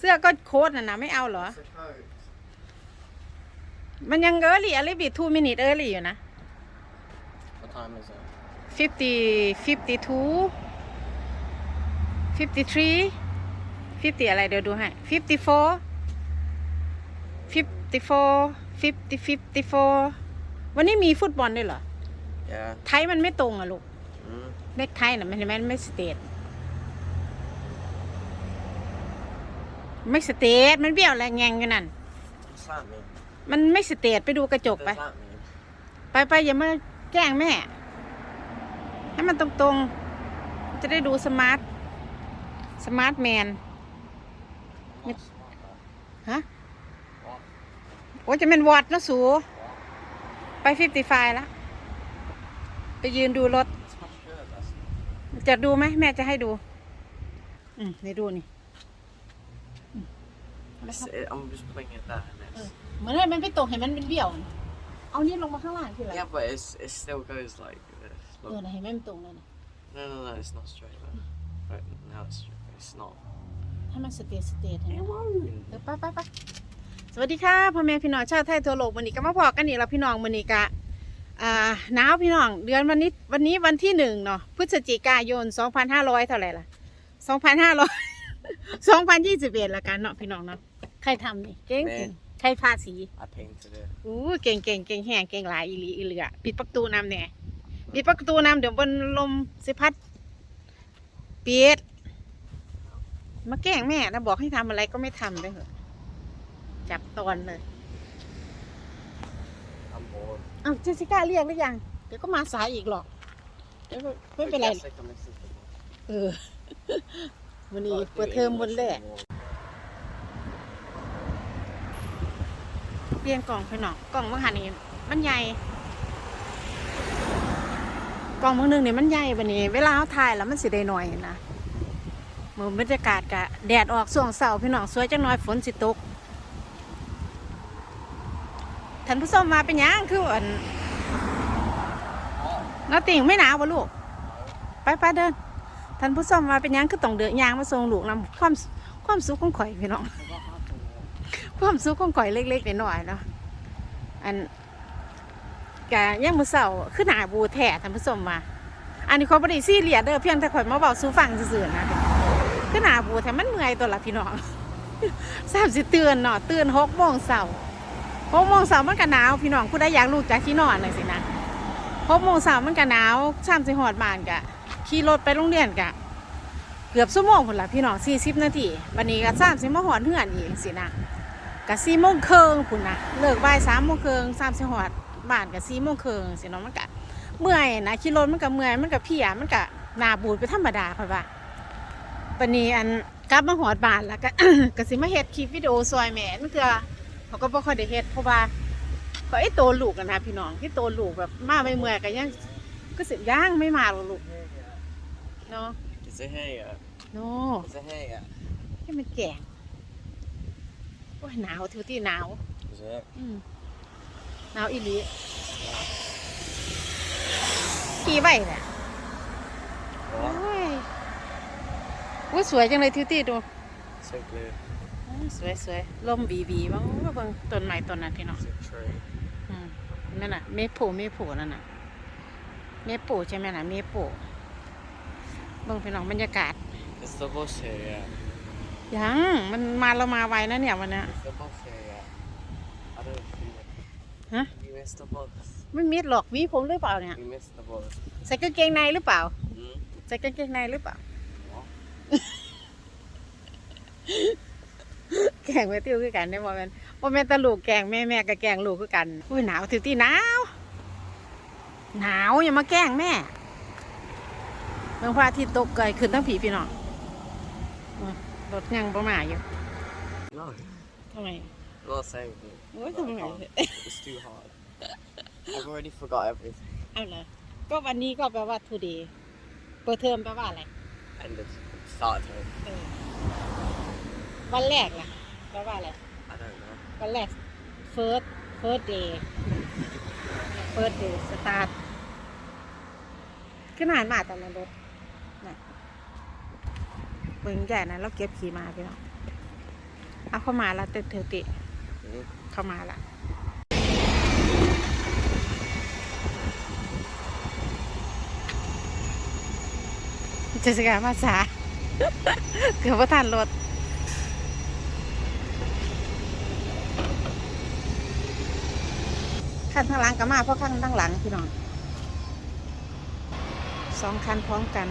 เสื้อก็โค้ทน่ะนะไม่เอาเหรอ Suppose. มันยังเออรี่อะไรบิดทูมินิเออรี่อยู่นะ What time is it? 50 52 53 50 อะไรเดี๋ยวดูให้ 54 54 50 54 วันนี้มีฟุตบอลด้วยเหรอ Yeah. ไทยมันไม่ตรงอะลูก Mm. เลขไทยน่ะมันมันไม่สเตท ไม่สเตทมันเบี้ยวแรงแงงอยู่นั่น What's that mean? มันไม่สเตทไปดูกระจก What ไป does that mean? ไปไปอย่ามาแกล้งแม่ ให้มันตรงๆ จะได้ดูสมาร์ท สมาร์ทแมน What's that? ฮะ What? โอ้ยจะเป็นวอดนะสู ไปฟิฟตี้ไฟแล้ว ไปยืนดูรถ It's my shirt. That's จะดูไหมแม่จะให้ดู อืมนี่ดูนี่ It's, it, I'm just putting it there. And it's, เหมือนให้มันไปตรงเห็นมันเป็นเบี้ยว เอานี่ลงมาข้างล่างทีหลัง yeah, but it's, it still goes like this. เออ Look. นะเห็นไหมมันตรงเลยนะ No, no, no, it's not straight. Though. Right, now it's straight. It's not. ให้มันสเตทสเตทเห็นไหม won't. เออไปไปไปสวัสดีค่ะพ่อแม่พี่น้องชาวไทยทั่วโลกวันนี้ก็มาพอกันอีกแล้วพี่น้องวันนี้กะอ่าหนาวพี่น้องเดือนวันนี้วันนี้วันที่หนึ่งเนาะพฤศจิกายน 2,500 เท่าไหร่ล่ะ 2,500 2,021ละกันเนาะพี่น้องเนาะ ใครทำนี่เก่งจริงใครทาสี I painted it. อู้เก่งเก่งเก่งแห้งเก่งหลายอีหลีอีเหลือปิดประตูน้ำแหน่ปิดประตูน้ำเดี๋ยวบนลมสิพัดปิดมาแกล้งแม่นะบอกให้ทำอะไรก็ไม่ทำเลยเหรอะจับตอนเลย I'm bored. อ้าวเจสสิก้าเรียกหรือยัง เดี๋ยวก็มาสายอีกหรอกเดี๋ยวก็ไม่เป็นไร Yes, I can listen to more. เออ วันนี้ Gotta do เปิดเทอม English วันแรก more. เป ลี่ยนกล่องไปหน่อยกล่องบางหันนี่มันใหญ่กล่องบางหนึงเนี่ยมันใหญ่บันนี้ เวลาเขาถ่ายแล้วมันสิได้หน่อยนะเหมือนบรรยากาศกะแดดออกส่วงเสาพี่น้องสวยจังน้อยฝนสิตกท่านผู้ชมมาเป็นยังคืออันน้าติ่งไม่หนาววะลูกไปไปเดินท่านผู้ชมมาเป็นยังคือต้องเดินยางมาส่งลูกนำความความสุขของข่อยพี่น้อง ความสุขของข่อยเล็กๆน้อยๆเนาะอันกะยังมือเสาขึ้นหนาบูแท้ท่านผู้ชมมาอันนี้เขาบริซี่เลียเด้อเพียงแต่ข่อยมาเบาสู้ฟังซื่อๆนะขึ้นหนาบูแต่มันเมื่อยตัวละพี่น้องสามสิเตือนเนาะเตือนหกโมงเสาหกโมงเสามันก็หนาวพี่น้องผู้ใดอยากลูกจากที่นอนเลยสินะหกโมงเสามันก็หนาวสามสิหอดบานกะขี่รถไปโรงเรียนกะ เกือบชั่วโมงพุ่นละพี่น้องสี่สิบนาทีวันนี้ก็สามสิมาหอดเฮือนอีกสินะ กะสี่โมงครึ่งพุ่นนะเลิกบ่ายสามโมงครึ่งสามสิหอดบ้านกะสี่โมงครึ่งสิเนาะมันกะเมื่อยนะขี่รถมันกะเมื่อยมันกะเพลียมันกะหนาบูดไปธรรมดาค่ะว่าปนี้อันกลับมาหอดบ้านแล้วก็กะสิมาเฮ็ดคลิปวิดีโอซอยแม่นั่นคือเขาก็บ่ค่อยได้เฮ็ดเพราะว่าก็ไอ้โตลูกกันนะพี่น้องที่โตลูกแบบมาไม่เมื่อยๆก็ยังก็สิย่างไม่มาหรอกลูกเนาะ Is it here? เนาะ Is it here? ให้มันแก่ง โอ้ยหนาวทิวที่หนาว Is it? อืมหนาวอีหลีขี่ไว้เนี่ย What? โอ้ยว่าสวยจังเลยทิวตี้ดู So blue. อืมสวยสวยลมบีบีบ้างเบิ่งต้นไม้ต้นนั้นพี่น้อง It's a tree. อืมนั่นน่ะเมโปเมโปนั่นน่ะเมโปใช่ไหมน่ะเมโปเบิ่งพี่น้องบรรยากาศ Is the bus here yet? ยังมันมาเรามาไวนะเนี่ยวันเนี้ย Is the bus here yet? I don't see it. Huh? You missed the bus. ไม่มิดหรอกวีผมหรือเปล่าเนี่ย You missed the bus. ใส่กางเกงในหรือเปล่า Hmm? ใส่กางเกงในหรือเปล่า What? แกงแม่ติวคือกันได้บ่แม่นบ่แม่นแตลูกแกงแม่แม่ก็แกงลูกคือกันโอ้ยหนาวติวตีหนาวหนาวอย่ามาแกล้งแม่เมืองพระอาทิตย์ตกเกยขึ้นทั้งผีพี่น้องโอ้ย รถยังประมาอยู่ No. ทำไม I'm not saying it. โอ้ย but ทำ I ไม can't. It's too hard. I've already forgot everything. เอาเลยก็วันนี้ก็แปลว่า today เปิดเทอมแปลว่าอะไร Ended. Started home. เออวันแรกล่ะแปลว่าอะไร I don't know. วันแรก first first day first day start ขึ้นหานมาตอนนั้นรถน่ะ เบิ่งใหญ่นะเราเก็บขี่มาพี่น้องเอาเข้ามาละเตเทวติเข้ามาละเจสกาภาษาเกือบว่าทันรถคันข้างหลังก็มาเพราะข้างข้างหลังพี่น้องสองคันพร้อมกัน